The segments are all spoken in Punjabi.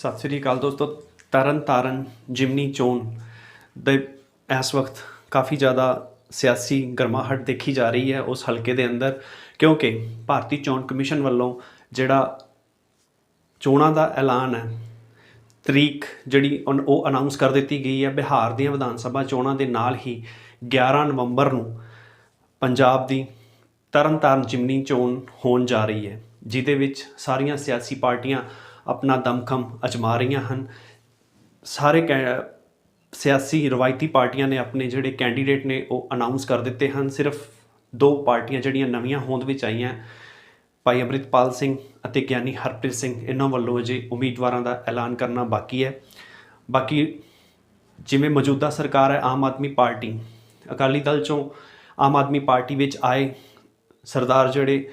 ਸਤਿ ਸ੍ਰੀ ਅਕਾਲ ਦੋਸਤੋ, ਤਰਨ ਤਾਰਨ, ਜਿਮਨੀ ਚੋਣ ਦੇ ਇਸ ਵਕਤ ਕਾਫੀ ਜ਼ਿਆਦਾ ਸਿਆਸੀ ਗਰਮਾਹਟ ਦੇਖੀ ਜਾ ਰਹੀ ਹੈ ਉਸ ਹਲਕੇ ਦੇ ਅੰਦਰ, ਕਿਉਂਕਿ ਭਾਰਤੀ ਚੋਣ ਕਮਿਸ਼ਨ ਵੱਲੋਂ ਜਿਹੜਾ ਚੋਣਾਂ ਦਾ ਐਲਾਨ ਹੈ, ਤਰੀਕ ਜਿਹੜੀ ਉਨ- ਉਹ ਅਨਾਉਂਸ ਕਰ ਦਿੱਤੀ ਗਈ ਹੈ, ਬਿਹਾਰ ਦੀਆਂ ਵਿਧਾਨ ਸਭਾ ਚੋਣਾਂ ਦੇ ਨਾਲ ਹੀ 11 ਨਵੰਬਰ ਨੂੰ ਪੰਜਾਬ ਦੀ ਤਰਨਤਾਰਨ ਜਿਮਨੀ ਚੋਣ ਹੋਣ ਜਾ ਰਹੀ ਹੈ, ਜਿਹਦੇ ਵਿੱਚ ਸਾਰੀਆਂ ਸਿਆਸੀ ਪਾਰਟੀਆਂ ਆਪਣਾ ਦਮਖਮ ਅਜਮਾ ਰਹੀਆਂ ਹਨ। ਸਾਰੇ ਕੈ- ਸਿਆਸੀ ਰਵਾਇਤੀ ਪਾਰਟੀਆਂ ਨੇ ਆਪਣੇ ਜਿਹੜੇ ਕੈਂਡੀਡੇਟ ਨੇ ਉਹ ਅਨਾਉਂਸ ਕਰ ਦਿੱਤੇ ਹਨ। ਸਿਰਫ ਦੋ ਪਾਰਟੀਆਂ ਜਿਹੜੀਆਂ ਨਵੀਆਂ ਹੋਂਦ ਵਿੱਚ ਆਈਆਂ, ਭਾਈ ਅੰਮ੍ਰਿਤਪਾਲ ਸਿੰਘ ਅਤੇ ਗਿਆਨੀ ਹਰਪ੍ਰੀਤ ਸਿੰਘ, ਇਹਨਾਂ ਵੱਲੋਂ ਅਜੇ ਉਮੀਦਵਾਰਾਂ ਦਾ ਐਲਾਨ ਕਰਨਾ ਬਾਕੀ ਹੈ। ਬਾਕੀ ਜਿਵੇਂ ਮੌਜੂਦਾ ਸਰਕਾਰ ਹੈ, ਆਮ ਆਦਮੀ ਪਾਰਟੀ, ਅਕਾਲੀ ਦਲ ਚੋਂ ਆਮ ਆਦਮੀ ਪਾਰਟੀ ਵਿੱਚ ਆਏ ਸਰਦਾਰ ਜਿਹੜੇ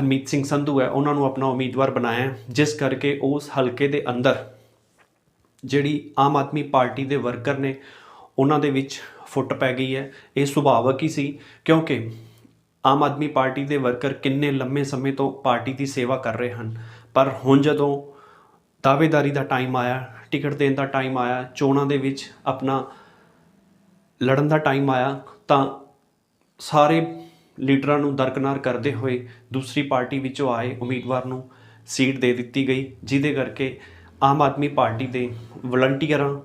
ਹਰਮੀਤ ਸਿੰਘ ਸੰਧੂ ਹੈ, ਉਹਨਾਂ ਨੂੰ ਆਪਣਾ ਉਮੀਦਵਾਰ ਬਣਾਇਆ ਜਿਸ ਕਰਕੇ ਉਸ ਹਲਕੇ ਦੇ ਅੰਦਰ ਜਿਹੜੀ ਆਮ ਆਦਮੀ ਪਾਰਟੀ ਦੇ ਵਰਕਰ ਨੇ, ਉਹਨਾਂ ਦੇ ਵਿੱਚ ਫੁੱਟ ਪੈ ਗਈ ਹੈ। ਇਹ ਸੁਭਾਵਕ ਹੀ ਸੀ, ਕਿਉਂਕਿ ਆਮ ਆਦਮੀ ਪਾਰਟੀ ਦੇ ਵਰਕਰ ਕਿੰਨੇ ਲੰਮੇ ਸਮੇਂ ਤੋਂ ਪਾਰਟੀ ਦੀ ਸੇਵਾ ਕਰ ਰਹੇ ਹਨ। ਪਰ ਹੁਣ ਜਦੋਂ ਦਾਅਵੇਦਾਰੀ ਦਾ ਟਾਈਮ ਆਇਆ, ਟਿਕਟ ਦੇਣ ਦਾ ਟਾਈਮ ਆਇਆ, ਚੋਣਾਂ ਦੇ ਵਿੱਚ ਆਪਣਾ ਲੜਨ ਦਾ ਟਾਈਮ ਆਇਆ, ਤਾਂ ਸਾਰੇ ਲੀਡਰਾਂ ਨੂੰ ਦਰਕਨਾਰ ਕਰਦੇ ਹੋਏ ਦੂਸਰੀ ਪਾਰਟੀ ਵਿੱਚੋਂ ਆਏ ਉਮੀਦਵਾਰ ਨੂੰ ਸੀਟ ਦੇ ਦਿੱਤੀ ਗਈ, ਜਿਹਦੇ ਕਰਕੇ ਆਮ ਆਦਮੀ ਪਾਰਟੀ ਦੇ ਵਲੰਟੀਅਰਾਂ,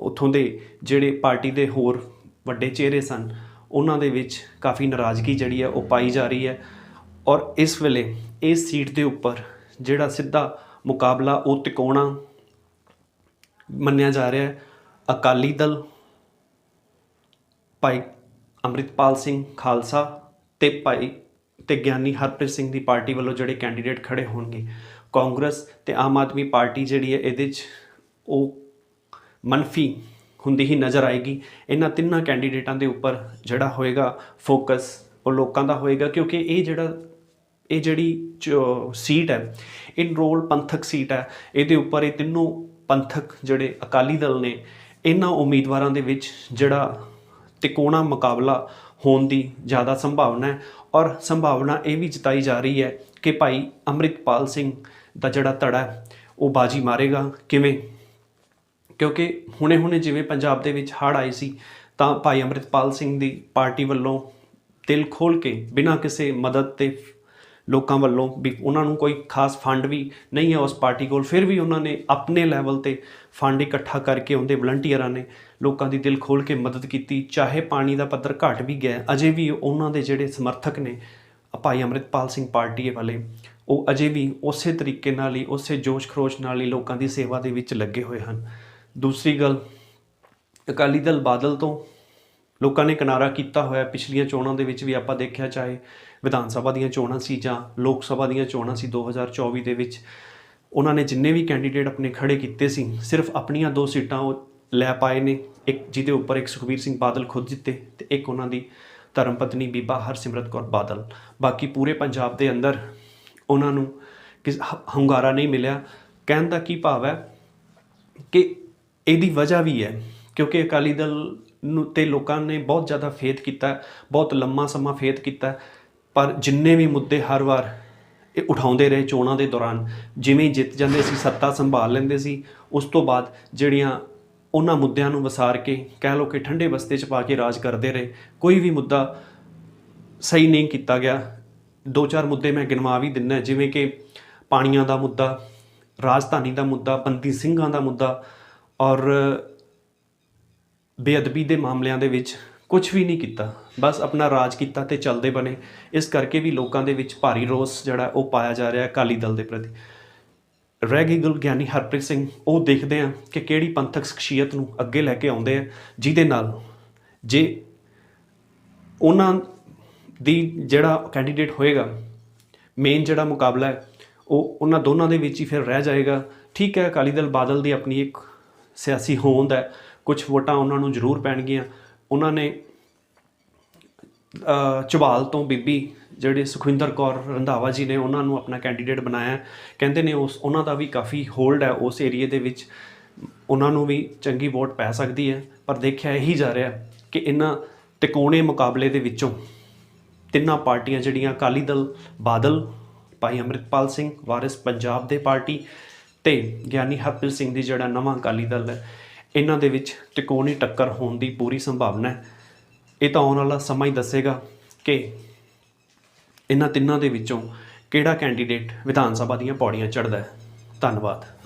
ਉਥੋਂ ਦੇ ਜਿਹੜੇ ਪਾਰਟੀ ਦੇ ਹੋਰ ਵੱਡੇ ਚਿਹਰੇ ਸਨ, ਉਹਨਾਂ ਦੇ ਵਿੱਚ ਕਾਫੀ ਨਾਰਾਜ਼ਗੀ ਜਿਹੜੀ ਹੈ ਉਹ ਪਾਈ ਜਾ ਰਹੀ ਹੈ। ਔਰ ਇਸ ਵੇਲੇ ਇਸ ਸੀਟ ਦੇ ਉੱਪਰ ਜਿਹੜਾ ਸਿੱਧਾ ਮੁਕਾਬਲਾ ਉਹ ਤਿਕੋਣਾ ਮੰਨਿਆ ਜਾ ਰਿਹਾ ਹੈ। ਅਕਾਲੀ ਦਲ ਭਾਈ ਅੰਮ੍ਰਿਤਪਾਲ ਸਿੰਘ ਖਾਲਸਾ ਤੇ ਭਾਈ ਤੇ ਗਿਆਨੀ ਹਰਪ੍ਰੀਤ ਸਿੰਘ ਦੀ ਪਾਰਟੀ ਵੱਲੋਂ ਜਿਹੜੇ ਕੈਂਡੀਡੇਟ ਖੜੇ ਹੋਣਗੇ, ਕਾਂਗਰਸ ਤੇ ਆਮ ਆਦਮੀ ਪਾਰਟੀ ਜਿਹੜੀ ਹੈ ਇਹਦੇ 'ਚ ਉਹ ਮੰਨਫੀ ਹੁੰਦੀ ਹੀ ਨਜ਼ਰ ਆਏਗੀ। ਇਹਨਾਂ ਤਿੰਨਾਂ ਕੈਂਡੀਡੇਟਾਂ ਦੇ ਉੱਪਰ ਜਿਹੜਾ ਹੋਏਗਾ ਫੋਕਸ ਉਹ ਲੋਕਾਂ ਦਾ ਹੋਏਗਾ ਕਿਉਂਕਿ ਇਹ ਜਿਹੜਾ, ਇਹ ਜਿਹੜੀ ਜੋ ਸੀਟ ਹੈ ਇਨਰੋਲ ਪੰਥਕ ਸੀਟ ਹੈ। ਇਹਦੇ ਉੱਪਰ ਇਹ ਤਿੰਨੋਂ ਪੰਥਕ ਜਿਹੜੇ ਅਕਾਲੀ ਦਲ ਨੇ, ਇਹਨਾਂ ਉਮੀਦਵਾਰਾਂ ਦੇ ਵਿੱਚ ਜਿਹੜਾ ਤਿਕੋਣਾ ਮੁਕਾਬਲਾ ਹੋਣ ਦੀ ਜ਼ਿਆਦਾ ਸੰਭਾਵਨਾ ਹੈ ਔਰ ਸੰਭਾਵਨਾ ਇਹ ਵੀ ਜਤਾਈ ਜਾ ਰਹੀ ਹੈ ਕਿ ਭਾਈ ਅੰਮ੍ਰਿਤਪਾਲ ਸਿੰਘ ਦਾ ਜਿਹੜਾ ਧੜਾ ਉਹ ਬਾਜੀ ਮਾਰੇਗਾ। ਕਿਵੇਂ? ਕਿਉਂਕਿ ਹੁਣੇ-ਹੁਣੇ ਜਿਵੇਂ ਪੰਜਾਬ ਦੇ ਵਿੱਚ ਹੜ੍ਹ ਆਏ ਸੀ, ਤਾਂ ਭਾਈ ਅੰਮ੍ਰਿਤਪਾਲ ਸਿੰਘ ਦੀ ਪਾਰਟੀ ਵੱਲੋਂ ਦਿਲ ਖੋਲ ਕੇ ਬਿਨਾਂ ਕਿਸੇ ਮਦਦ ਤੇ ਲੋਕਾਂ ਵੱਲੋਂ ਵੀ ਉਹਨਾਂ ਨੂੰ ਕੋਈ ਖਾਸ ਫੰਡ ਵੀ ਨਹੀਂ ਹੈ ਉਸ ਪਾਰਟੀ ਕੋਲ, ਫਿਰ ਵੀ ਉਹਨਾਂ ਨੇ ਆਪਣੇ ਲੈਵਲ ਤੇ ਫੰਡ ਇਕੱਠਾ ਕਰਕੇ ਉਹਦੇ ਵਲੰਟੀਅਰਾਂ ਨੇ ਲੋਕਾਂ ਦੀ ਦਿਲ ਖੋਲ ਕੇ ਮਦਦ ਕੀਤੀ, ਚਾਹੇ ਪਾਣੀ ਦਾ ਪੱਧਰ ਘਟ ਵੀ ਗਿਆ ਅਜੇ ਵੀ ਉਹਨਾਂ ਦੇ ਜਿਹੜੇ ਸਮਰਥਕ ਨੇ ਭਾਈ ਅੰਮ੍ਰਿਤਪਾਲ ਸਿੰਘ ਪਾਰਟੀ ਵਾਲੇ, ਉਹ ਅਜੇ ਵੀ ਉਸੇ ਤਰੀਕੇ ਨਾਲ ਹੀ, ਉਸੇ ਜੋਸ਼ ਖਰੋਸ਼ ਨਾਲ ਹੀ ਲੋਕਾਂ ਦੀ ਸੇਵਾ ਦੇ ਵਿੱਚ ਲੱਗੇ ਹੋਏ ਹਨ। ਦੂਸਰੀ ਗੱਲ, ਅਕਾਲੀ ਦਲ ਬਾਦਲ ਤੋਂ ਲੋਕਾਂ ਨੇ ਕਿਨਾਰਾ ਕੀਤਾ ਹੋਇਆ ਪਿਛਲੀਆਂ ਚੋਣਾਂ ਦੇ ਵਿੱਚ ਵੀ ਆਪਾਂ ਦੇਖਿਆ, ਚਾਹੇ ਵਿਧਾਨ ਸਭਾ ਦੀਆਂ ਚੋਣਾਂ ਸੀ ਜਾਂ ਲੋਕ ਸਭਾ ਦੀਆਂ ਚੋਣਾਂ ਸੀ 2024 ਦੇ ਵਿੱਚ, ਉਹਨਾਂ ਨੇ ਜਿੰਨੇ ਵੀ ਕੈਂਡੀਡੇਟ ਆਪਣੇ ਖੜੇ ਕੀਤੇ ਸੀ, ਸਿਰਫ ਆਪਣੀਆਂ ਦੋ ਸੀਟਾਂ ਉਹ ਲੈ ਪਾਏ ਨੇ। ਇੱਕ ਜਿਹਦੇ ਉੱਪਰ ਇੱਕ ਸੁਖਬੀਰ ਸਿੰਘ ਬਾਦਲ ਖੁਦ ਜਿੱਤੇ ਤੇ ਇੱਕ ਉਹਨਾਂ ਦੀ ਧਰਮ ਪਤਨੀ ਬੀਬਾ ਹਰਸਿਮਰਤ ਕੌਰ ਬਾਦਲ। ਬਾਕੀ ਪੂਰੇ ਪੰਜਾਬ ਦੇ ਅੰਦਰ ਉਹਨਾਂ ਨੂੰ ਕਿਸ ਹ- ਹੁੰਗਾਰਾ ਨਹੀਂ ਮਿਲਿਆ। ਕਹਿਣ ਦਾ ਕੀ ਭਾਵ ਹੈ ਕਿ ਇਹਦੀ ਵਜ੍ਹਾ ਵੀ ਹੈ, ਕਿਉਂਕਿ ਅਕਾਲੀ ਦਲ ਨੂੰ ਤੇ ਲੋਕਾਂ ਨੇ ਬਹੁਤ ਜ਼ਿਆਦਾ ਫੇਥ ਕੀਤਾ, ਬਹੁਤ ਲੰਮਾ ਸਮਾਂ ਫੇਥ ਕੀਤਾ, ਪਰ ਜਿੰਨੇ ਵੀ ਮੁੱਦੇ ਹਰ ਵਾਰ ਇਹ ਉਠਾਉਂਦੇ ਰਹੇ ਚੋਣਾਂ ਦੇ ਦੌਰਾਨ, ਜਿਵੇਂ ਜਿੱਤ ਜਾਂਦੇ ਸੀ, ਸੱਤਾ ਸੰਭਾਲ ਲੈਂਦੇ ਸੀ, ਉਸ ਤੋਂ ਬਾਅਦ ਜਿਹੜੀਆਂ ਉਹਨਾਂ ਮੁੱਦਿਆਂ ਨੂੰ ਵਸਾਰ ਕੇ, ਕਹਿ ਲਓ ਕਿ ਠੰਡੇ ਬਸਤੇ 'ਚ ਪਾ ਕੇ ਰਾਜ ਕਰਦੇ ਰਹੇ, ਕੋਈ ਵੀ ਮੁੱਦਾ ਸਹੀ ਨਹੀਂ ਕੀਤਾ ਗਿਆ। ਦੋ ਚਾਰ ਮੁੱਦੇ ਮੈਂ ਗਿਣਵਾ ਵੀ ਦਿੰਨਾ ਜਿਵੇਂ ਕਿ ਪਾਣੀਆਂ ਦਾ ਮੁੱਦਾ, ਰਾਜਧਾਨੀ ਦਾ ਮੁੱਦਾ, ਬੰਦੀ ਸਿੰਘਾਂ ਦਾ ਮੁੱਦਾ ਔਰ ਬੇਅਦਬੀ ਦੇ ਮਾਮਲਿਆਂ ਦੇ ਵਿੱਚ ਕੁਝ ਵੀ ਨਹੀਂ ਕੀਤਾ। ਬਸ ਆਪਣਾ ਰਾਜ ਕੀਤਾ ਤੇ ਚੱਲਦੇ ਬਣੇ। ਇਸ ਕਰਕੇ ਵੀ ਲੋਕਾਂ ਦੇ ਵਿੱਚ ਭਾਰੀ ਰੋਸ ਜਿਹੜਾ ਉਹ ਪਾਇਆ ਜਾ ਰਿਹਾ ਅਕਾਲੀ ਦਲ ਦੇ ਪ੍ਰਤੀ। ਰਹਿ ਗਈ ਗੱਲ ਗਿਆਨੀ ਹਰਪ੍ਰੀਤ ਸਿੰਘ, ਉਹ ਦੇਖਦੇ ਆ ਕਿ ਕਿਹੜੀ ਪੰਥਕ ਸ਼ਖਸੀਅਤ ਨੂੰ ਅੱਗੇ ਲੈ ਕੇ ਆਉਂਦੇ ਆ, ਜਿਹਦੇ ਨਾਲ ਜੇ ਉਹਨਾਂ ਦੀ ਜਿਹੜਾ ਕੈਂਡੀਡੇਟ ਹੋਏਗਾ ਮੇਨ ਜਿਹੜਾ ਮੁਕਾਬਲਾ ਹੈ, ਉਹ ਉਹਨਾਂ ਦੋਨਾਂ ਦੇ ਵਿੱਚ ਹੀ ਫਿਰ ਰਹਿ ਜਾਏਗਾ। ਠੀਕ ਹੈ, ਅਕਾਲੀ ਦਲ ਬਾਦਲ ਦੀ ਆਪਣੀ ਇੱਕ ਸਿਆਸੀ ਹੋਂਦ ਹੈ ਕੁਝ ਵੋਟਾਂ ਉਹਨਾਂ ਨੂੰ ਜ਼ਰੂਰ ਪੈਣਗੀਆਂ। ਉਹਨਾਂ ਨੇ ਅ, ਤੋਂ ਬੀਬੀ ਜਿਹੜੇ ਸੁਖਵਿੰਦਰ ਕੌਰ ਰੰਧਾਵਾ ਜੀ ਨੇ ਉਹਨਾਂ ਨੂੰ ਆਪਣਾ ਕੈਂਡੀਡੇਟ ਬਣਾਇਆ। ਕਹਿੰਦੇ ਨੇ ਉਸ ਉਹਨਾਂ ਦਾ ਵੀ ਕਾਫੀ ਹੋਲਡ ਹੈ ਉਸ ਏਰੀਏ ਦੇ ਵਿੱਚ। ਉਹਨਾਂ ਨੂੰ ਵੀ ਚੰਗੀ ਵੋਟ ਪੈ ਸਕਦੀ ਹੈ। ਪਰ ਦੇਖਿਆ ਇਹੀ ਜਾ ਰਿਹਾ ਕਿ ਇਹਨਾਂ ਤਿਕੋਣੇ ਮੁਕਾਬਲੇ ਦੇ ਵਿੱਚੋਂ ਤਿੰਨਾਂ ਪਾਰਟੀਆਂ ਜਿਹੜੀਆਂ ਅਕਾਲੀ ਦਲ ਬਾਦਲ ਭਾਈ ਅੰਮ੍ਰਿਤਪਾਲ ਸਿੰਘ ਵਾਰਿਸ ਪੰਜਾਬ ਦੇ ਪਾਰਟੀ ਤੇ ਗਿਆਨੀ ਹਰਪ੍ਰੀਤ ਸਿੰਘ ਦੀ ਜਿਹੜਾ ਨਵਾਂ ਅਕਾਲੀ ਦਲ ਹੈ ਇਹਨਾਂ ਦੇ ਵਿੱਚ ਤਿਕੋਣੀ ਟੱਕਰ ਹੋਣ ਦੀ ਪੂਰੀ ਸੰਭਾਵਨਾ ਹੈ। ਇਹ ਤਾਂ ਆਉਣ ਵਾਲਾ ਸਮਾਂ ਹੀ ਦੱਸੇਗਾ ਕਿ ਇਹਨਾਂ ਤਿੰਨਾਂ ਦੇ ਵਿੱਚੋਂ ਕਿਹੜਾ ਕੈਂਡੀਡੇਟ ਵਿਧਾਨ ਸਭਾ ਦੀਆਂ ਪੌੜੀਆਂ ਚੜ੍ਹਦਾ ਹੈ। ਧੰਨਵਾਦ।